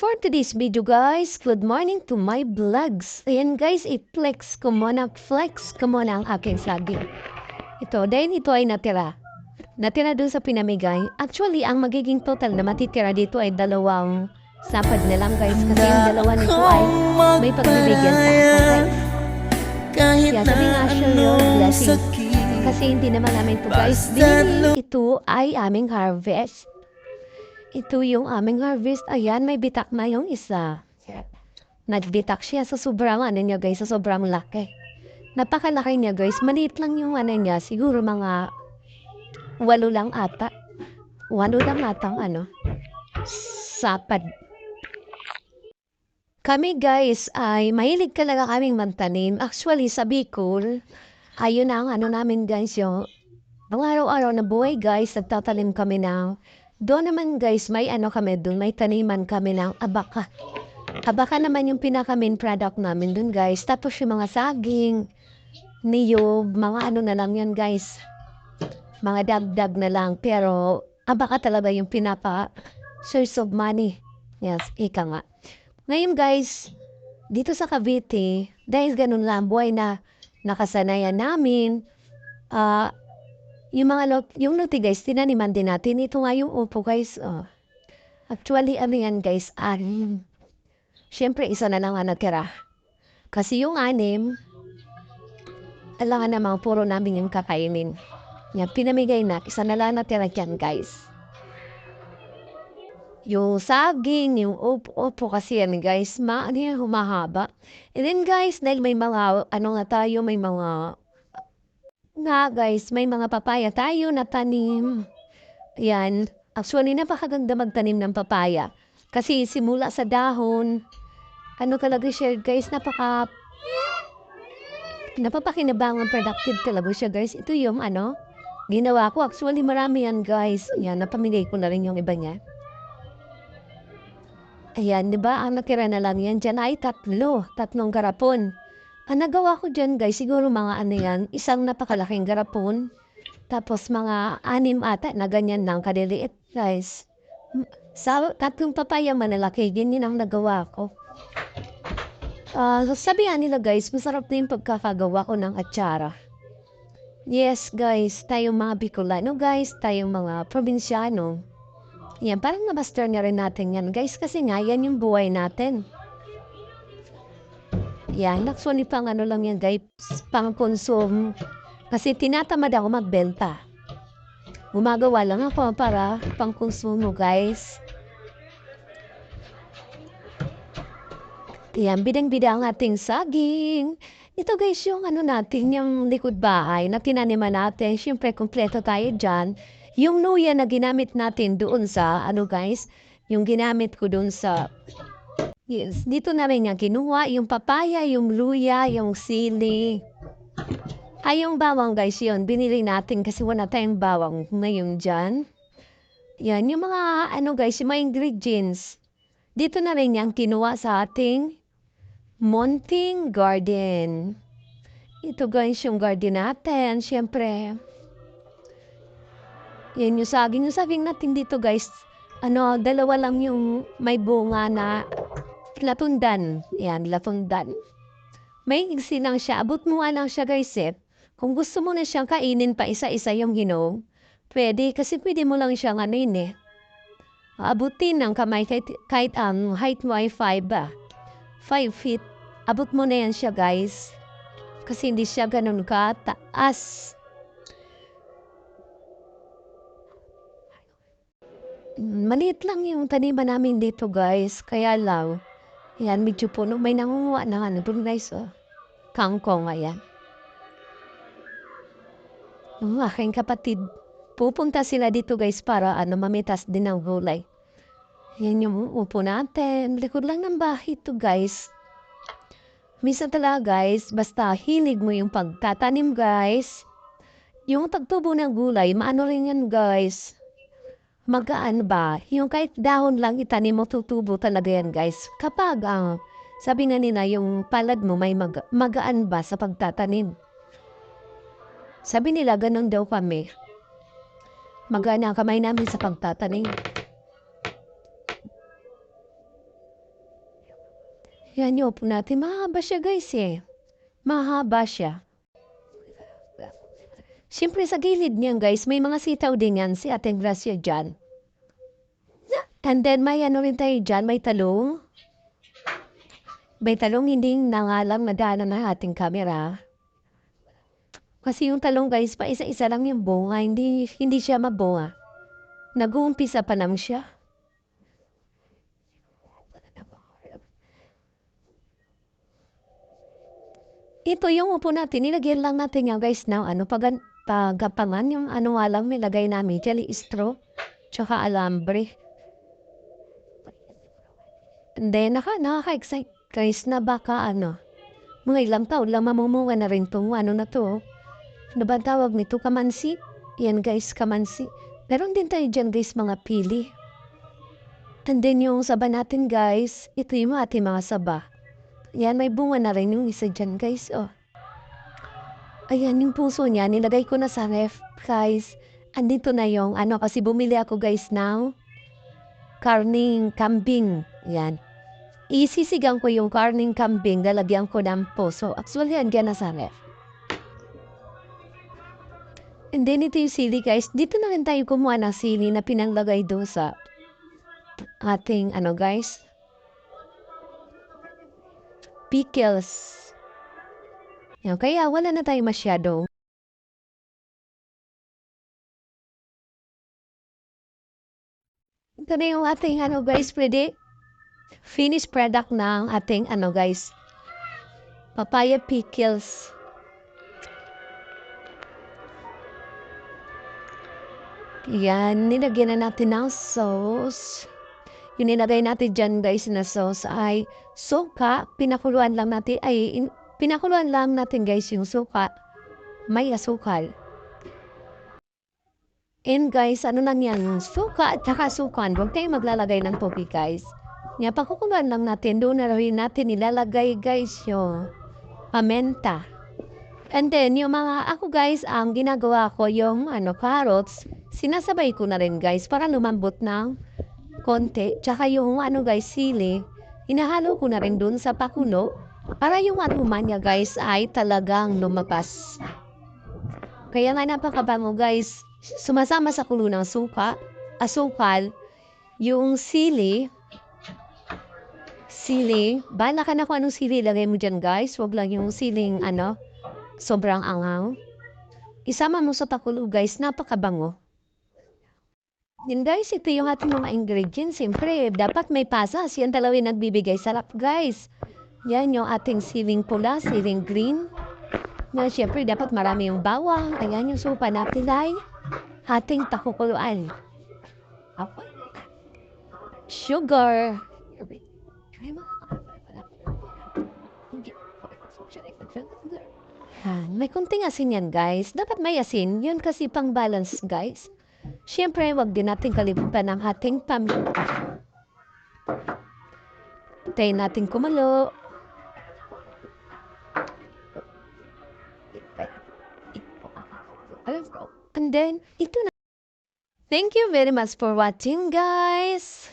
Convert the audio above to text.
For today's video guys, good morning to my vlogs. Ayan guys, i-flex ko muna, flex ko muna ang aking saging. Ito, dahil ito ay natira. Natira doon sa pinamigay. Actually, ang magiging total na matitira dito ay dalawang sapad na lang guys. Kasi yung dalawa nito ay may pagbibigyan pa guys. Kahit Kaya sabi nga siya na yung anong blessing. sakit Kasi hindi naman namin ito guys. Binili ito ay aming harvest. Ito yung aming harvest. Ayan, may bitak na yung isa. Nagbitak siya sa sobrang ano niya guys, sa sobrang laki. Napakalaki niya guys. Maliit lang yung ano niya. Siguro mga walo lang ata. Walo lang ata ano. Sapad. Kami guys ay mahilig talaga kaming magtanim. Actually sa Bicol, ayun na ang ano namin guys yung araw-araw na buhay guys, nagtatanim kami ng doon naman guys, may ano kami doon, may taniman kami ng abaka. Abaka naman yung pinaka main product namin doon guys. Tapos yung mga saging, niyog, mga ano na lang yan guys. Mga dagdag na lang. Pero abaka talaga yung pinaka source of money. Yes, ika nga. Ngayon guys, dito sa Cavite, dahil ganun lang buhay na nakasanayan namin, ah, yung mga lot, yung luti guys, tinaniman din natin. Ito nga yung upo guys. Oh. Actually, ano yan guys, anim. Siyempre, isa na lang ang natira. Kasi yung anim, alangan namang puro namin yung kakainin. Yan, pinamigay na, isa na lang natira dyan guys. Yung saging, yung upo-upo kasi yan guys, ma, ano yan, humahaba. And then guys, dahil may mga, ano nga tayo, may mga nga guys, may mga papaya tayo na tanim. Yan. Actually, napakaganda magtanim ng papaya. Kasi simula sa dahon, ano talaga siya guys, napaka napapakinabangan productive talaga siya guys. Ito yung ano, ginawa ko. Actually, marami yan guys. Yan, napamigay ko na rin yung iba niya. Ayan, di ba? Ang natira na lang yan dyan ay tatlo. Tatlong garapon. Ang nagawa ko dyan, guys, siguro mga ano yan, isang napakalaking garapon. Tapos mga anim ata na ganyan lang kadiliit, guys. Sa tatlong papaya manalaki, ganyan ang nagawa ko. Ah, sabi nga nila guys, masarap na yung pagkakagawa ko ng atsara. Yes guys, tayong mga Bicolano guys, tayong mga probinsyano. Yan, parang na-master na rin natin yan guys, kasi nga yan yung buhay natin. Yan, actually pang ano lang yan guys, pang consume. Kasi tinatamad ako magbenta. Gumagawa lang ako para pang konsumo guys. Yan, bidang-bida ang ating saging. Ito guys, yung ano natin, yung likod bahay na tinaniman natin. Siyempre, kumpleto tayo dyan. Yung nuya na ginamit natin doon sa, ano guys, yung ginamit ko doon sa Yes, dito namin nga kinuha yung papaya, yung luya, yung sili. Ay, yung bawang guys, yun, binili natin kasi wala tayong bawang ngayon dyan. Yan, yung mga, ano guys, yung mga ingredients. Dito na rin yung kinuha sa ating Monting Garden. Ito guys, yung garden natin, syempre. Yan yung saging. Yung saging natin dito guys, ano, dalawa lang yung may bunga na latundan. Yan, latundan. May igsi lang siya. Abot mo lang siya guys eh. Kung gusto mo na siyang kainin pa isa-isa yung hinog, pwede kasi pwede mo lang siyang yun eh. Abutin ng kamay kahit, kahit ang height mo ay 5 ba. 5 feet. Abot mo na yan siya guys. Kasi hindi siya ganun kataas. Maliit lang yung taniman namin dito guys. Kaya lang, yan, medyo puno. May nangunguha na ano doon guys. Oh. Kangkong, ayan. Ang aking kapatid. Pupunta sila dito guys para ano, mamitas din ng gulay. Yan yung upo natin. Likod lang ng bahay to guys. Minsan talaga guys, basta hilig mo yung pagtatanim guys. Yung tagtubo ng gulay, maano rin yan guys. Magaan ba? Yung kahit dahon lang itanim mo, tutubo talaga yan guys. Kapag ang, sabi nga nila, yung palad mo may mag- magaan ba sa pagtatanim? Sabi nila, ganun daw kami. Magaan ang kamay namin sa pagtatanim. Yan yung upo natin. Mahaba siya guys eh. Mahaba siya. Siyempre sa gilid niyan guys, may mga sitaw din yan si Ating Gracia dyan. And then may ano rin tayo dyan, may talong. May talong hindi nangalam na daanan ng ating camera. Kasi yung talong guys, pa isa-isa lang yung bunga, hindi, hindi siya mabunga. Nag-uumpisa pa lang siya. Ito yung upo natin, nilagyan lang natin yan guys now, ano, pag, pagapangan, yung ano lang nilagay namin, jelly straw, tsaka alambre. Then, naka, nakaka-excite guys na baka ano, mga ilang taon lang mamumunga na rin tong ano na to. Ano ba tawag nito? Kamansi? Yan guys, kamansi. Meron din tayo dyan guys mga pili. And then yung saba natin guys, ito yung ating mga saba. Yan, may bunga na rin yung isa dyan guys. Oh. Ayan, yung puso niya, nilagay ko na sa ref guys. Andito na yung ano, kasi bumili ako guys now. Karning kambing. Yan. Isisigang ko yung karning kambing, lalagyan ko ng puso. Actually, andyan na sa ref. And then ito yung sili guys. Dito na rin tayo kumuha ng sili na pinanglagay doon sa ating ano guys. Pickles. Yan, kaya wala na tayo masyado. Ito na yung ating ano guys, pwede finished product ng ating ano guys. Papaya pickles. Yan, nilagyan na natin ng sauce. Yung nilagay natin dyan guys na sauce ay suka. Pinakuluan lang natin, ay in, pinakuluan lang natin guys yung suka. May asukal. And guys, ano lang yan, suka at saka sukan. Huwag tayong maglalagay ng tubig guys. Nga, pakukuluan lang natin. Doon na rin natin nilalagay guys yung pamenta. And then, yung mga, ako guys, ang ginagawa ko yung ano, carrots, sinasabay ko na rin guys para lumambot ng konti. Tsaka yung ano guys, sili, hinahalo ko na rin dun sa pakulo para yung aroma niya guys ay talagang lumabas. Kaya nga napakabango guys, sumasama sa kulo ng suka, asukal, yung sili, sili, bala ka na kung anong sili lagay mo dyan guys, wag lang yung siling ano, sobrang angaw. Isama mo sa pakulo guys, napakabango. Yan guys, ito yung ating mga ingredients. Siyempre, dapat may pasas. Yan talaga yung nagbibigay sarap guys. Yan yung ating siling pula, siling green. Na siyempre, dapat marami yung bawang. Ayan yung supa natin ay ating takukuluan. Sugar. Yan. May kunting asin yan, guys. Dapat may asin. Yun kasi pang balance, guys. Siyempre, wag din natin kalimutan ang ating paminta. Tayo natin kumalo. And then, ito na. Thank you very much for watching, guys.